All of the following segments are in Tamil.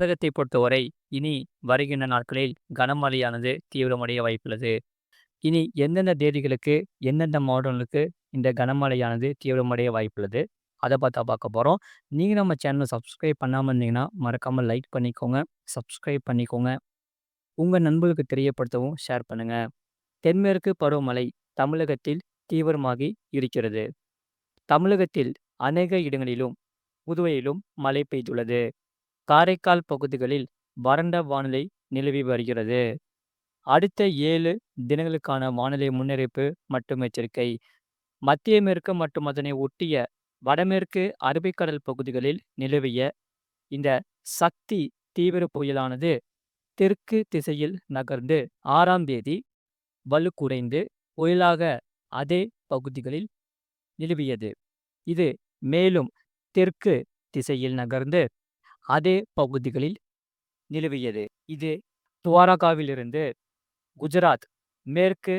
தமிழகத்தை பொறுத்தவரை இனி வருகின்ற நாட்களில் கனமழையானது தீவிரமடைய வாய்ப்புள்ளது. இனி எந்தெந்த தேதிகளுக்கு, எந்தெந்த மாவட்டங்களுக்கு இந்த கனமழையானது தீவிரமடைய வாய்ப்புள்ளது. அதை பார்த்தா பார்க்க போகிறோம் நீங்கள் நம்ம சேனலை சப்ஸ்கிரைப் பண்ணாமல் இருந்தீங்கன்னா, மறக்காமல் லைக் பண்ணிக்கோங்க, சப்ஸ்கிரைப் பண்ணிக்கோங்க. உங்கள் நண்பர்களுக்கு தெரியப்படுத்தவும் ஷேர் பண்ணுங்கள் தென்மேற்கு பருவமழை தமிழகத்தில் தீவிரமாகி இருக்கிறது. தமிழகத்தில் அநேக இடங்களிலும், புதுவையிலும் மழை பெய்துள்ளது. காரைக்கால் பகுதிகளில் வறண்ட வானிலை நிலவி வருகிறது. அடுத்த ஏழு தினங்களுக்கான வானிலை முன்னறிவிப்பு மற்றும் எச்சரிக்கை. மத்திய மேற்கு மற்றும் அதனை ஒட்டிய வடமேற்கு அரபிக்கடல் பகுதிகளில் நிலவிய இந்த சக்தி தீவிர புயலானது தெற்கு திசையில் நகர்ந்து ஆறாம் தேதி வலுக்குறைந்து புயலாக அதே பகுதிகளில் நிலவியது. இது மேலும் தெற்கு திசையில் நகர்ந்து அதே பகுதிகளில் நிலவியது. இது துவாரகாவிலிருந்து குஜராத் மேற்கு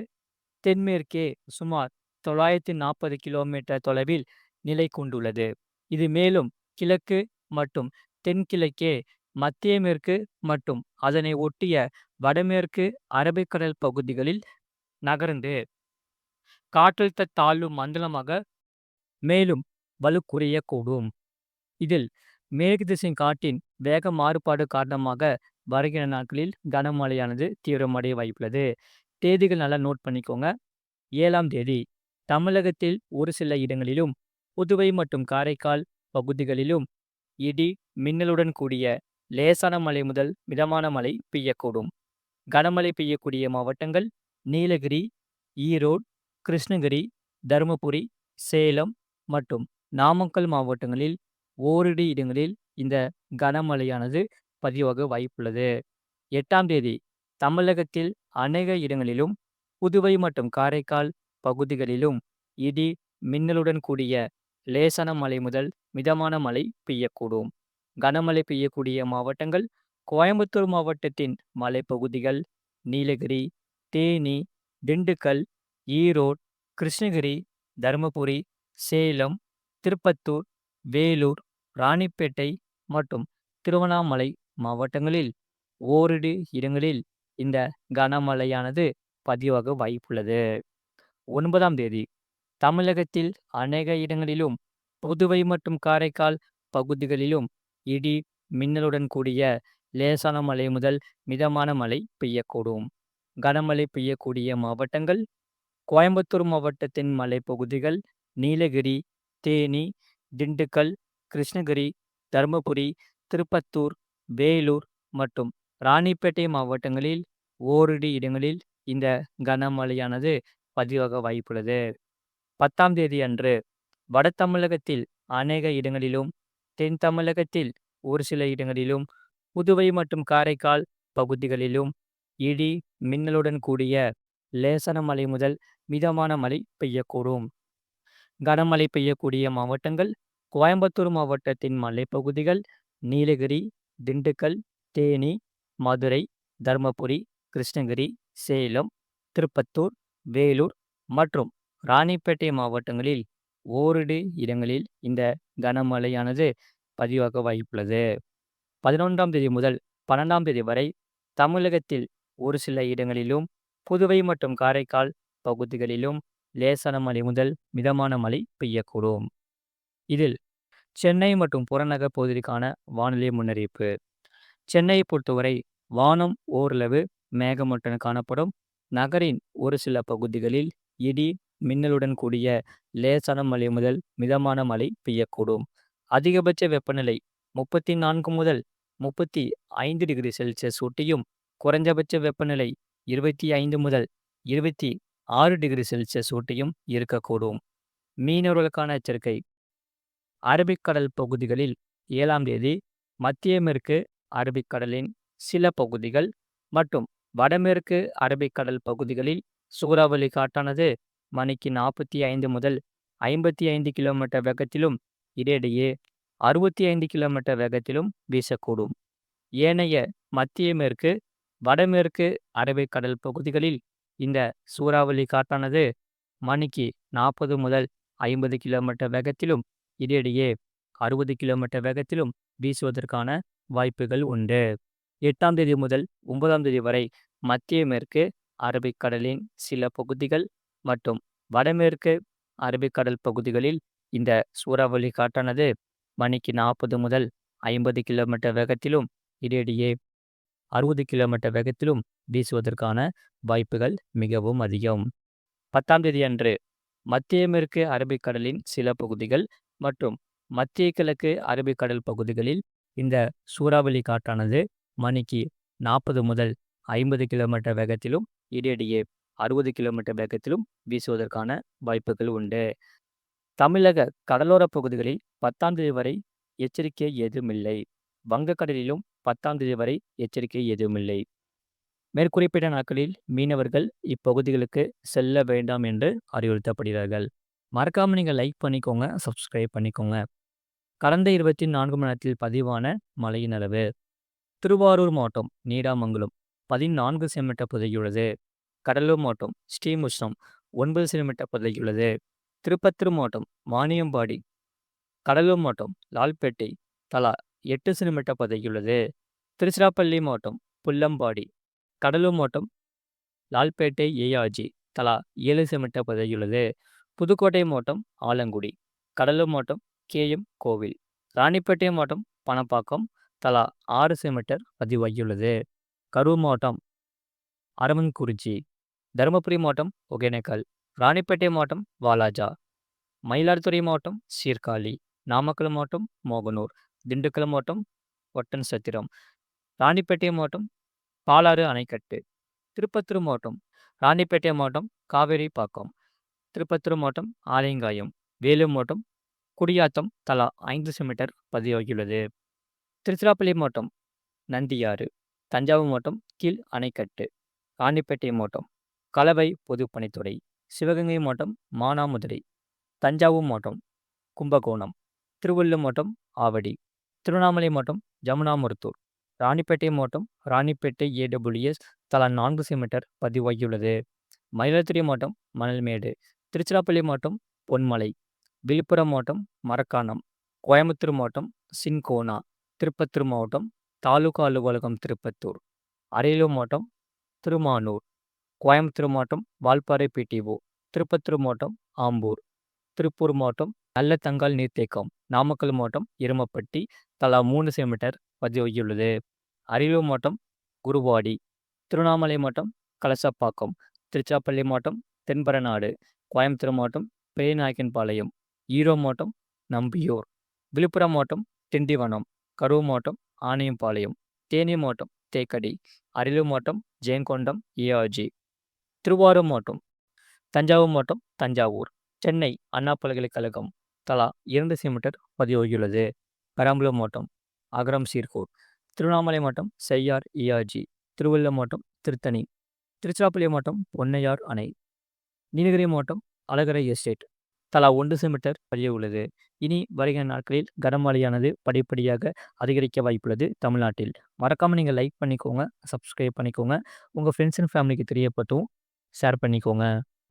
தென்மேற்கே சுமார் 940 கிலோமீட்டர் தொலைவில் நிலை கொண்டுள்ளது. இது மேலும் கிழக்கு மற்றும் தென்கிழக்கே மத்திய மேற்கு மற்றும் அதனை ஒட்டிய வடமேற்கு அரபிக்கடல் பகுதிகளில் நகர்ந்து காற்றழுத்த தாழ்வு மண்டலமாக மேலும் வலுக்குறையக்கூடும். இதில் மேற்கு திசையின் காற்றின் வேக மாறுபாடு காரணமாக வருகிற நாட்களில் கனமழையானது தீவிரமடைய வாய்ப்புள்ளது. தேதிகள் நல்லா நோட் பண்ணிக்கோங்க. ஏழாம் தேதி தமிழகத்தில் ஒரு சில இடங்களிலும், புதுவை மற்றும் காரைக்கால் பகுதிகளிலும் இடி, மின்னலுடன் கூடிய லேசான மழை முதல் மிதமான மழை பெய்யக்கூடும். கனமழை பெய்யக்கூடிய மாவட்டங்கள் நீலகிரி, ஈரோடு, கிருஷ்ணகிரி, தருமபுரி, சேலம் மற்றும் நாமக்கல் மாவட்டங்களில் ஓரிரு இடங்களில் இந்த கனமழையானது பதிவாக வாய்ப்புள்ளது. எட்டாம் தேதி தமிழகத்தில் அநேக இடங்களிலும், புதுவை மற்றும் காரைக்கால் பகுதிகளிலும் இடி, மின்னலுடன் கூடிய லேசான மழை முதல் மிதமான மழை பெய்யக்கூடும். கனமழை பெய்யக்கூடிய மாவட்டங்கள் கோயம்புத்தூர் மாவட்டத்தின் மலைப்பகுதிகள், நீலகிரி, தேனி, திண்டுக்கல், ஈரோடு, கிருஷ்ணகிரி, தருமபுரி, சேலம், திருப்பத்தூர், வேலூர், ராணிப்பேட்டை மற்றும் திருவண்ணாமலை மாவட்டங்களில் ஓரிரு இடங்களில் இந்த கனமழையானது பதிவாக வாய்ப்புள்ளது. ஒன்பதாம் தேதி தமிழகத்தில் அநேக இடங்களிலும், புதுவை மற்றும் காரைக்கால் பகுதிகளிலும் இடி, மின்னலுடன் கூடிய லேசான மழை முதல் மிதமான மழை பெய்யக்கூடும். கனமழை பெய்யக்கூடிய மாவட்டங்கள் கோயம்புத்தூர் மாவட்டத்தின் மலைப்பகுதிகள், நீலகிரி, தேனி, திண்டுக்கல், கிருஷ்ணகிரி, தருமபுரி, திருப்பத்தூர், வேலூர் மற்றும் ராணிப்பேட்டை மாவட்டங்களில் ஓரிரு இடங்களில் இந்த கனமழையானது பதிவாக வாய்ப்புள்ளது. 10ஆம் தேதி அன்று வட தமிழகத்தில் அநேக இடங்களிலும், தென் தமிழகத்தில் ஒரு சில இடங்களிலும், புதுவை மற்றும் காரைக்கால் பகுதிகளிலும் இடி, மின்னலுடன் கூடிய லேசான மழை முதல் மிதமான மழை பெய்யக்கூடும். கனமழை பெய்யக்கூடிய மாவட்டங்கள் கோயம்புத்தூர் மாவட்டத்தின் மலைப்பகுதிகள், நீலகிரி, திண்டுக்கல், தேனி, மதுரை, தருமபுரி, கிருஷ்ணகிரி, சேலம், திருப்பத்தூர், வேலூர் மற்றும் ராணிப்பேட்டை மாவட்டங்களில் ஓரிரு இடங்களில் இந்த கனமழையானது பதிவாக வாய்ப்புள்ளது. 11ஆம் தேதி முதல் 12ஆம் தேதி வரை தமிழகத்தில் ஒரு சில இடங்களிலும், புதுவை மற்றும் காரைக்கால் பகுதிகளிலும் லேசான மழை முதல் மிதமான மழை பெய்யக்கூடும். இதில் சென்னை மற்றும் புறநகர் பகுதிக்கான வானிலை முன்னறிவிப்பு. சென்னையை பொறுத்தவரை வானம் ஓரளவு மேகமூட்டத்துடன் காணப்படும். நகரின் ஒரு சில பகுதிகளில் இடி, மின்னலுடன் கூடிய லேசான மழை முதல் மிதமான மழை பெய்யக்கூடும். அதிகபட்ச வெப்பநிலை 34 முதல் 35 டிகிரி செல்சியஸ் ஒட்டியும், குறைஞ்சபட்ச வெப்பநிலை 25 முதல் 26 டிகிரி செல்சியஸ் ஒட்டியும் இருக்கக்கூடும். மீனவர்களுக்கான எச்சரிக்கை அரபிக்கடல் பகுதிகளில் ஏழாம் தேதி மத்திய மேற்கு அரபிக்கடலின் சில பகுதிகள் மற்றும் வடமேற்கு அரபிக்கடல் பகுதிகளில் சூறாவளி காட்டானது மணிக்கு 45 முதல் 55 கிலோமீட்டர் வேகத்திலும், இடையிடையே 65 கிலோமீட்டர் வேகத்திலும் வீசக்கூடும். ஏனைய மத்திய மேற்கு, வடமேற்கு அரபிக்கடல் பகுதிகளில் இந்த சூறாவளி காட்டானது மணிக்கு 40 முதல் 50 கிலோமீட்டர் வேகத்திலும், இடையிடையே 60 கிலோமீட்டர் வேகத்திலும் வீசுவதற்கான வாய்ப்புகள் உண்டு. எட்டாம் தேதி முதல் ஒன்பதாம் தேதி வரை மத்திய மேற்கு அரபிக்கடலின் சில பகுதிகள் மற்றும் வடமேற்கு அரபிக்கடல் பகுதிகளில் இந்த சூறாவளி காற்றானது மணிக்கு 40 முதல் 50 கிலோமீட்டர் வேகத்திலும், இடையிடையே 60 கிலோமீட்டர் வேகத்திலும் வீசுவதற்கான வாய்ப்புகள் மிகவும் அதிகம். 10ஆம் தேதி அன்று மத்திய மேற்கு அரபிக்கடலின் சில பகுதிகள் மற்றும் மத்திய கிழக்கு அரபிக்கடல் பகுதிகளில் இந்த சூறாவளி காற்றானது மணிக்கு 40 முதல் 50 கிலோமீட்டர் வேகத்திலும், இடையிடையே 60 கிலோமீட்டர் வேகத்திலும் வீசுவதற்கான வாய்ப்புகள் உண்டு. தமிழக கடலோர பகுதிகளில் 10ஆம் தேதி வரை எச்சரிக்கை எதுவுமில்லை வங்கக்கடலிலும் 10ஆம் தேதி வரை எச்சரிக்கை எதுவுமில்லை மேற்குறிப்பிட்ட நாட்களில் மீனவர்கள் இப்பகுதிகளுக்கு செல்ல வேண்டாம் என்று அறிவுறுத்தப்படுகிறார்கள். மறக்காமல் நீங்கள் லைக் பண்ணிக்கோங்க, சப்ஸ்கிரைப் பண்ணிக்கோங்க. கடந்த 24 மணி நேரத்தில் பதிவான மழையின் அளவு திருவாரூர் மாவட்டம் நீடாமங்கலம் 14 சென்டிமீட்டர் புதையுள்ளது கடலூர் மாவட்டம் ஸ்ரீமுஷ்ணம் ஒன்பது சென்டிமீட்டர் புதையுள்ளது திருப்பத்தூர் மாவட்டம் வாணியம்பாடி, கடலூர் மாவட்டம் லால்பேட்டை தலா எட்டு சென்டிமீட்டர் புதையுள்ளது திருச்சிராப்பள்ளி மாவட்டம் புல்லம்பாடி, கடலூர் மாவட்டம் லால்பேட்டை ஏஆர்ஜி தலா ஏழு சென்டிமீட்டர் புதையுள்ளது புதுக்கோட்டை மாவட்டம் ஆலங்குடி, கடலூர் மாவட்டம் கேஎம் கோவில், ராணிப்பேட்டை மாவட்டம் பணப்பாக்கம் தலா ஆறு சென்டிமீட்டர் பதிவாகியுள்ளது. கரூர் மாவட்டம் அரவன்குறிச்சி, தருமபுரி மாவட்டம் ஒகேனக்கல், ராணிப்பேட்டை மாவட்டம் வாலாஜா, மயிலாடுதுறை மாவட்டம் சீர்காழி, நாமக்கல் மாவட்டம் மோகனூர், திண்டுக்கல் மாவட்டம் ஒட்டன் சத்திரம் ராணிப்பேட்டை மாவட்டம் பாலாறு அணைக்கட்டு, திருப்பத்தூர் மாவட்டம் ராணிப்பேட்டை மாவட்டம் காவேரிப்பாக்கம், திருப்பத்தூர் மாவட்டம் ஆலயங்காயம் வேலூர் மாவட்டம் குடியாத்தம் தலா ஐந்து செமீட்டர் பதிவாகியுள்ளது. திருச்சிராப்பள்ளி மாவட்டம் நந்தியாறு, தஞ்சாவூர் மாவட்டம் கீழ் அணைக்கட்டு, ராணிப்பேட்டை மாவட்டம் கலவை பொதுப்பணித்துறை, சிவகங்கை மாவட்டம் மானாமதுரை, தஞ்சாவூர் மாவட்டம் கும்பகோணம், திருவள்ளூர் மாவட்டம் ஆவடி, திருவண்ணாமலை மாவட்டம் ஜமுனாமருத்தூர், ராணிப்பேட்டை மாவட்டம் ராணிப்பேட்டை ஏடபிள்யூஎஸ் தலா நான்கு செமீட்டர் பதிவாகியுள்ளது. மயிலாடுதுறை மாவட்டம் மணல்மேடு, திருச்சிராப்பள்ளி மாவட்டம் பொன்மலை, விழுப்புரம் மாவட்டம் மரக்காணம், கோயம்புத்தூர் மாவட்டம் சின்கோனா, திருப்பத்தூர் மாவட்டம் தாலுகா அலுவலகம் திருப்பத்தூர், அரியலூர் மாவட்டம் திருமானூர், கோயம்புத்தூர் மாவட்டம் வால்பாறை பிடிஓ, திருப்பத்தூர் மாவட்டம் ஆம்பூர், திருப்பூர் மாவட்டம் நல்லதங்கால் நீர்த்தேக்கம், நாமக்கல் மாவட்டம் இருமப்பட்டி தலா மூணு சென்டிமீட்டர் பதிவாகியுள்ளது. அரியலூர் மாவட்டம் குருவாடி, திருவண்ணாமலை மாவட்டம் கலசப்பாக்கம், திருச்சிராப்பள்ளி மாவட்டம் தென்பரநாடு, கோயம்புத்தூர் மாவட்டம் பெரியநாயக்கன்பாளையம், ஈரோடு மாவட்டம் நம்பியூர், விழுப்புரம் மாவட்டம் திண்டிவனம், கரூர் மாவட்டம் ஆணையம்பாளையம், தேனி மாவட்டம் தேக்கடி, அரியலூர் மாவட்டம் ஜெயங்கொண்டம் ஏஆர்ஜி, திருவாரூர் மாவட்டம் தஞ்சாவூர் மாவட்டம் தஞ்சாவூர், சென்னை அண்ணா பல்கலைக்கழகம் தலா இரண்டு சென்டிமீட்டர் பதிவாகியுள்ளது. பெரம்பலூர் மாவட்டம் அகரம் சீர்கூர், திருவண்ணாமலை மாவட்டம் செய்யார் ஏஆர்ஜி, திருவள்ளூர் மாவட்டம் திருத்தணி, திருச்சிராப்பள்ளி மாவட்டம் பொன்னையார் அணை, நீலகிரி மாவட்டம் அழகரை எஸ்டேட் தலா ஒன்று 1 பதிய உள்ளது இனி வருகிற நாட்களில் கனமழையானது படிப்படியாக அதிகரிக்க வாய்ப்புள்ளது தமிழ்நாட்டில். மறக்காமல் நீங்கள் லைக் பண்ணிக்கோங்க, சப்ஸ்கிரைப் பண்ணிக்கோங்க. உங்கள் ஃப்ரெண்ட்ஸ் அண்ட் ஃபேமிலிக்கு தெரியப்பட்டும் ஷேர் பண்ணிக்கோங்க.